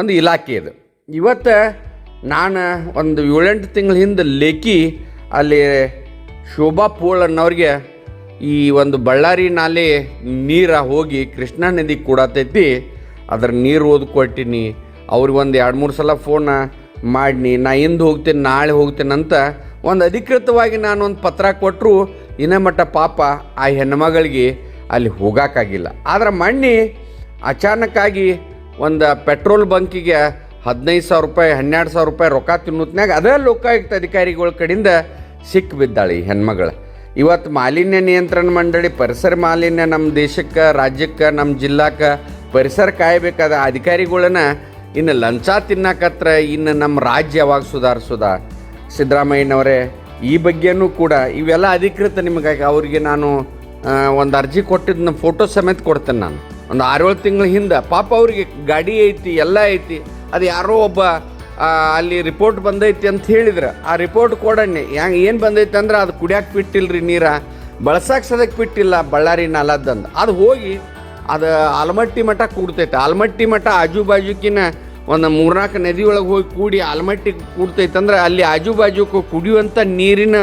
ಒಂದು ಇಲಾಖೆ ಇದು. ಇವತ್ತು ನಾನು ಒಂದು ಏಳೆಂಟು ತಿಂಗಳ ಹಿಂದೆ ಲೇಖಿ ಅಲ್ಲಿ ಶೋಭಾ ಪೋಳ್ ಅನ್ನೋರಿಗೆ ಈ ಒಂದು ಬಳ್ಳಾರಿ ನಾಲೆ ನೀರ ಹೋಗಿ ಕೃಷ್ಣಾ ನದಿ ಕೂಡತೈತಿ. ಅದ್ರ ನೀರು ಓದ್ ಕೊಟ್ಟಿನಿ. ಅವ್ರಿಗೆ ಒಂದು ಎರಡು ಮೂರು ಸಲ ಫೋನ್ ಮಾಡಿನಿ. ನಾ ಇಂದು ಹೋಗ್ತೀನಿ, ನಾಳೆ ಹೋಗ್ತೀನಿ ಅಂತ ಒಂದು ಅಧಿಕೃತವಾಗಿ ನಾನು ಒಂದು ಪತ್ರ ಕೊಟ್ಟರು ಇನ್ನೇ ಮಟ್ಟ ಪಾಪ ಆ ಹೆಣ್ಮಗಳಿಗೆ ಅಲ್ಲಿ ಹೋಗೋಕ್ಕಾಗಿಲ್ಲ ಆದ್ರೆ ಮಣ್ಣಿ ಅಚಾನಕ್ಕಾಗಿ ಒಂದು ಪೆಟ್ರೋಲ್ ಬಂಕಿಗೆ ಹದಿನೈದು ಸಾವಿರ ರೂಪಾಯಿ, ಹನ್ನೆರಡು ಸಾವಿರ ರೂಪಾಯಿ ರೊಕ್ಕ ತಿನ್ನೋತ್ನಾಗ ಅದೇ ಲೋಕಾಯುಕ್ತ ಅಧಿಕಾರಿಗಳ ಕಡೆಯಿಂದ ಸಿಕ್ಕಿ ಬಿದ್ದಾಳೆ ಈ ಹೆಣ್ಮಗಳು. ಇವತ್ತು ಮಾಲಿನ್ಯ ನಿಯಂತ್ರಣ ಮಂಡಳಿ, ಪರಿಸರ ಮಾಲಿನ್ಯ ನಮ್ಮ ದೇಶಕ್ಕೆ, ರಾಜ್ಯಕ್ಕೆ ನಮ್ಮ ಜಿಲ್ಲಾಕ್ಕೆ ಪರಿಸರ ಕಾಯಬೇಕಾದ ಅಧಿಕಾರಿಗಳನ್ನ ಇನ್ನು ಲಂಚ ತಿನ್ನಕತ್ರ ಇನ್ನು ನಮ್ಮ ರಾಜ್ಯ ಯಾವಾಗ ಸುಧಾರಿಸೋದ? ಸಿದ್ದರಾಮಯ್ಯನವರೇ, ಈ ಬಗ್ಗೆನೂ ಕೂಡ ಇವೆಲ್ಲ ಅಧಿಕೃತ ನಿಮಗಾಗಿ ಅವರಿಗೆ ನಾನು ಒಂದು ಅರ್ಜಿ ಕೊಟ್ಟಿದ್ದನ್ನ ಫೋಟೋ ಸಮೇತ ಕೊಡ್ತೇನೆ ನಾನು. ಒಂದು ಆರೇಳು ತಿಂಗಳ ಹಿಂದೆ ಪಾಪ ಅವ್ರಿಗೆ ಗಾಡಿ ಐತಿ, ಎಲ್ಲ ಐತಿ. ಅದು ಯಾರೋ ಒಬ್ಬ ಅಲ್ಲಿ ರಿಪೋರ್ಟ್ ಬಂದೈತಿ ಅಂತ ಹೇಳಿದ್ರು. ಆ ರಿಪೋರ್ಟ್ ಕೊಡಣ್ಣೆ. ಹೆಂಗೆ ಏನು ಬಂದೈತೆ ಅಂದ್ರೆ ಅದು ಕುಡಿಯಕ್ಕೆ ಬಿಟ್ಟಿಲ್ರಿ ನೀರ. ಬಳಸಕ್ಕೆ ಸದಕ್ಕೆ ಬಿಟ್ಟಿಲ್ಲ ಬಳ್ಳಾರಿ ನಾಲದ್ದಂದು. ಅದು ಹೋಗಿ ಅದು ಆಲಮಟ್ಟಿ ಮಠ ಕೂಡ್ತೈತೆ. ಆಲಮಟ್ಟಿ ಮಠ ಆಜು ಬಾಜುಕಿನ ಒಂದು ಮೂರ್ನಾಲ್ಕು ನದಿ ಒಳಗೆ ಹೋಗಿ ಕೂಡಿ ಆಲಮಟ್ಟಿ ಕೂಡ್ತೈತೆ ಅಂದ್ರೆ ಅಲ್ಲಿ ಆಜು ಬಾಜುಕು ಕುಡಿಯುವಂಥ ನೀರಿನ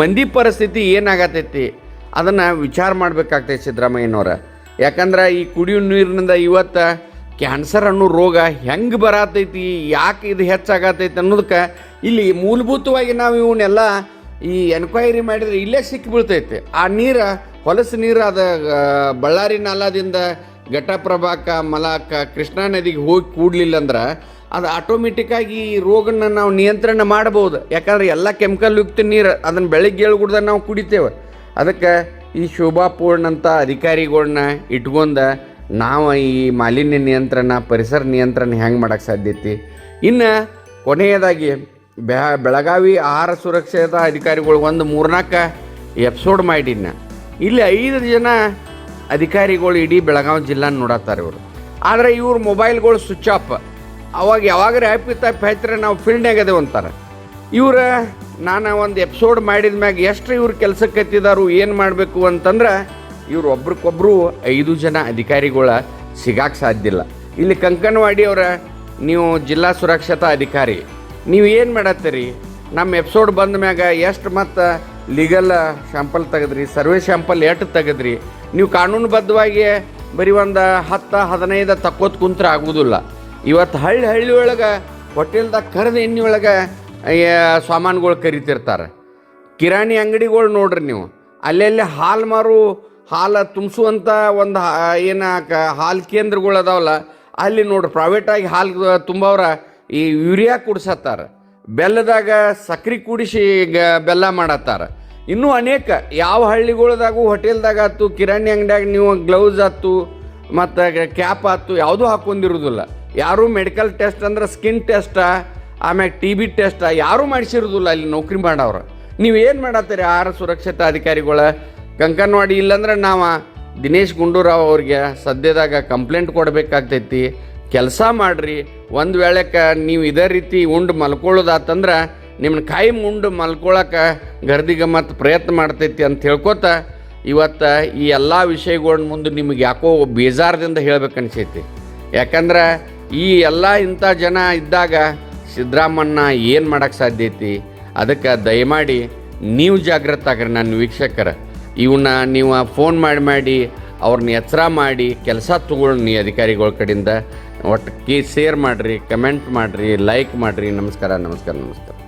ಮಂದಿ ಪರಿಸ್ಥಿತಿ ಏನಾಗತೈತಿ? ಅದನ್ನು ವಿಚಾರ ಮಾಡಬೇಕಾಗ್ತೈತೆ ಸಿದ್ದರಾಮಯ್ಯನವ್ರ. ಯಾಕಂದ್ರೆ ಈ ಕುಡಿಯೋ ನೀರಿನಿಂದ ಇವತ್ತು ಕ್ಯಾನ್ಸರ್ ಅನ್ನೋ ರೋಗ ಹೆಂಗೆ ಬರತೈತಿ, ಯಾಕೆ ಇದು ಹೆಚ್ಚಾಗತೈತಿ ಅನ್ನೋದಕ್ಕೆ ಇಲ್ಲಿ ಮೂಲಭೂತವಾಗಿ ನಾವು ಇವನ್ನೆಲ್ಲ ಈ ಎನ್ಕ್ವೈರಿ ಮಾಡಿದ್ರೆ ಇಲ್ಲೇ ಸಿಕ್ಕಿಬಿಡ್ತೈತಿ ಆ ನೀರು, ಹೊಲಸು ನೀರು ಅದು ಬಳ್ಳಾರಿ ನಾಲಾದಿಂದ ಘಟಪ್ರಭಾಕ, ಮಲಾಕ, ಕೃಷ್ಣಾ ನದಿಗೆ ಹೋಗಿ ಕೂಡಲಿಲ್ಲ ಅಂದ್ರೆ ಅದು ಆಟೋಮೆಟಿಕ್ಕಾಗಿ ಈ ರೋಗನ ನಾವು ನಿಯಂತ್ರಣ ಮಾಡ್ಬೋದು. ಯಾಕಂದ್ರೆ ಎಲ್ಲ ಕೆಮಿಕಲ್ ಯುಕ್ತ ನೀರು, ಅದನ್ನು ಬೆಳಗ್ಗೆ ಏಳು ನಾವು ಕುಡಿತೇವೆ. ಅದಕ್ಕೆ ಈ ಶೋಭಾ ಪೂರ್ಣಂಥ ಅಧಿಕಾರಿಗಳನ್ನ ಇಟ್ಕೊಂಡ ನಾವು ಈ ಮಾಲಿನ್ಯ ನಿಯಂತ್ರಣ, ಪರಿಸರ ನಿಯಂತ್ರಣ ಹೆಂಗೆ ಮಾಡೋಕ್ಕೆ ಸಾಧ್ಯತೆ ಇನ್ನು ಕೊನೆಯದಾಗಿ ಬೆ, ಬೆಳಗಾವಿ ಆಹಾರ ಸುರಕ್ಷತಾ ಅಧಿಕಾರಿಗಳು ಒಂದು ಮೂರ್ನಾಲ್ಕು ಎಪಿಸೋಡ್ ಮಾಡಿನ ಇಲ್ಲಿ ಐದು ಜನ ಅಧಿಕಾರಿಗಳು ಇಡೀ ಬೆಳಗಾವಿ ಜಿಲ್ಲಾ ನೋಡತ್ತಾರೆ ಇವರು. ಆದರೆ ಇವ್ರ ಮೊಬೈಲ್ಗಳು ಸ್ವಿಚ್ ಆಫ್. ಅವಾಗ ಯಾವಾಗ ರ್ಯಾಪಿ ತಪ್ಪಿ ಹಚ್ಚಿದ್ರೆ ನಾವು ಫೀಲ್ಡ್ನಾಗ ಅದೇವಂತಾರೆ ಇವ್ರ ನಾನು ಒಂದು ಎಪಿಸೋಡ್ ಮಾಡಿದ ಮ್ಯಾಗ ಎಷ್ಟು ಇವ್ರು ಕೆಲಸಕ್ಕೆ ಎತ್ತಿದಾರು, ಏನು ಮಾಡಬೇಕು ಅಂತಂದ್ರೆ ಇವ್ರು ಒಬ್ರಿಗೊಬ್ರು ಐದು ಜನ ಅಧಿಕಾರಿಗಳ ಸಿಗಾಕ್ ಸಾಧ್ಯ ಇಲ್ಲ. ಇಲ್ಲಿ ಕಂಕನವಾಡಿ ಅವರ, ನೀವು ಜಿಲ್ಲಾ ಸುರಕ್ಷತಾ ಅಧಿಕಾರಿ, ನೀವು ಏನು ಮಾಡತ್ತೀರಿ? ನಮ್ಮ ಎಪಿಸೋಡ್ ಬಂದ ಮ್ಯಾಗ ಎಷ್ಟು ಮತ್ತು ಲೀಗಲ್ ಶ್ಯಾಂಪಲ್ ತೆಗೆದ್ರಿ, ಸರ್ವೆ ಶ್ಯಾಂಪಲ್ ಎಷ್ಟು ತೆಗೆದ್ರಿ? ನೀವು ಕಾನೂನುಬದ್ಧವಾಗಿ ಬರೀ ಒಂದು ಹತ್ತು, ಹದಿನೈದು ತಕ್ಕೋತ್ ಕುಂತ್ರೆ ಆಗುವುದಿಲ್ಲ ಇವತ್ತು ಹಳ್ಳಿ ಹಳ್ಳಿ ಒಳಗೆ, ಹೋಟೆಲ್ದಾಗ ಕರೆದ ಎಣ್ಣೆ ಒಳಗೆ ಸಾಮಾನುಗಳು ಕರಿತಿರ್ತಾರೆ. ಕಿರಾಣಿ ಅಂಗಡಿಗಳು ನೋಡ್ರಿ ನೀವು. ಅಲ್ಲೆಲ್ಲಿ ಹಾಲು ಮಾರು, ಹಾಲು ತುಂಬಿಸುವಂಥ ಒಂದು ಏನು ಹಾಲು ಕೇಂದ್ರಗಳು ಅದಾವಲ್ಲ, ಅಲ್ಲಿ ನೋಡ್ರಿ ಪ್ರೈವೇಟಾಗಿ ಹಾಲು ತುಂಬವ್ರ ಈ ಯೂರಿಯಾ ಕುಡ್ಸತ್ತಾರ. ಬೆಲ್ಲದಾಗ ಸಕ್ರೆ ಕುಡಿಸಿ ಬೆಲ್ಲ ಮಾಡತ್ತಾರ. ಇನ್ನೂ ಅನೇಕ, ಯಾವ ಹಳ್ಳಿಗಳದಾಗೂ ಹೋಟೆಲ್ದಾಗ ಆಯ್ತು, ಕಿರಾಣಿ ಅಂಗಡಿಯಾಗ ನೀವು ಗ್ಲೌಸ್ ಆಯ್ತು, ಮತ್ತು ಕ್ಯಾಪ್ ಆಯ್ತು, ಯಾವುದೂ ಹಾಕೊಂಡಿರೋದಿಲ್ಲ. ಯಾರೂ ಮೆಡಿಕಲ್ ಟೆಸ್ಟ್ ಅಂದ್ರೆ ಸ್ಕಿನ್ ಟೆಸ್ಟ ಆಮ್ಯಾಗ ಟಿ ಬಿ ಟೆಸ್ಟ ಯಾರೂ ಮಾಡಿಸಿರೋದಿಲ್ಲ ಅಲ್ಲಿ ನೌಕರಿ ಮಾಡವ್ರು ನೀವು ಏನು ಮಾಡತ್ತೀರಿ ಆಹಾರ ಸುರಕ್ಷತಾ ಅಧಿಕಾರಿಗಳ? ಕಂಕನವಾಡಿ ಇಲ್ಲಂದ್ರೆ ನಾವು ದಿನೇಶ್ ಗುಂಡೂರಾವ್ ಅವ್ರಿಗೆ ಸದ್ಯದಾಗ ಕಂಪ್ಲೇಂಟ್ ಕೊಡಬೇಕಾಗ್ತೈತಿ. ಕೆಲಸ ಮಾಡಿರಿ. ಒಂದು ವೇಳೆಕ್ಕೆ ನೀವು ಇದೇ ರೀತಿ ಉಂಡು ಮಲ್ಕೊಳ್ಳೋದಾತಂದ್ರೆ ನಿಮ್ಮನ್ನ ಕಾಯಿ ಉಂಡು ಮಲ್ಕೊಳಕ್ಕೆ ಗರ್ದಿಗೆ ಮತ್ತು ಪ್ರಯತ್ನ ಮಾಡ್ತೈತಿ ಅಂತ ಹೇಳ್ಕೊತ ಇವತ್ತು ಈ ಎಲ್ಲ ವಿಷಯಗಳ ಮುಂದೆ ನಿಮಗೆ ಯಾಕೋ ಬೇಜಾರದಿಂದ ಹೇಳ್ಬೇಕನ್ಸೈತಿ. ಯಾಕಂದ್ರೆ ಈ ಎಲ್ಲ ಇಂಥ ಜನ ಇದ್ದಾಗ ಸಿದ್ದರಾಮಣ್ಣ ಏನು ಮಾಡೋಕ್ಕೆ ಸಾಧ್ಯ ಐತಿ? ಅದಕ್ಕೆ ದಯಮಾಡಿ ನೀವು ಜಾಗೃತ ಆಗ್ರಿ ನನ್ನ ವೀಕ್ಷಕರ. ಇವನ್ನ ನೀವು ಫೋನ್ ಮಾಡಿ ಮಾಡಿ ಅವ್ರನ್ನ ಎಚ್ಚರ ಮಾಡಿ ಕೆಲಸ ತಗೊಳ್ಳಿ ಅಧಿಕಾರಿಗಳ ಕಡೆಯಿಂದ ಒಟ್ಟು ಕೀ ಶೇರ್ ಮಾಡಿರಿ ಕಮೆಂಟ್ ಮಾಡಿರಿ ಲೈಕ್ ಮಾಡಿರಿ. ನಮಸ್ಕಾರ ನಮಸ್ಕಾರ ನಮಸ್ಕಾರ.